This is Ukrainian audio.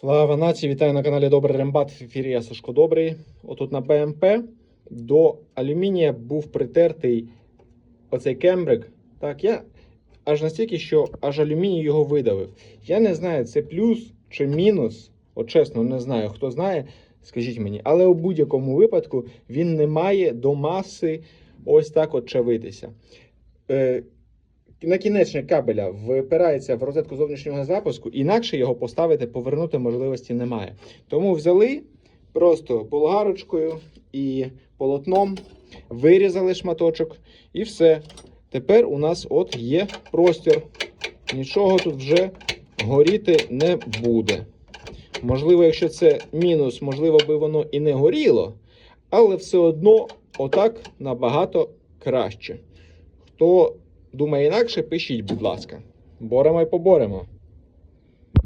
Слава нації! Вітаю на каналі Добрий Рембат. В ефірі я Сашко Добрий. Отут на БМП до алюмінія був притертий оцей кембрик. Так, я аж настільки, що аж алюміній його видавив. Я не знаю, це плюс чи мінус. От чесно, не знаю, хто знає, скажіть мені. Але у будь-якому випадку він не має до маси ось так от чавитися. Е, накінечник кабеля впирається в розетку зовнішнього запуску, інакше його поставити, повернути можливості немає. Тому взяли просто болгарочкою і полотном, вирізали шматочок, і все. Тепер у нас от є простір. Нічого тут вже горіти не буде. Можливо, якщо це мінус, можливо, би воно і не горіло, але все одно отак набагато краще. Хто думає інакше, пишіть, будь ласка. Боремо і поборемо.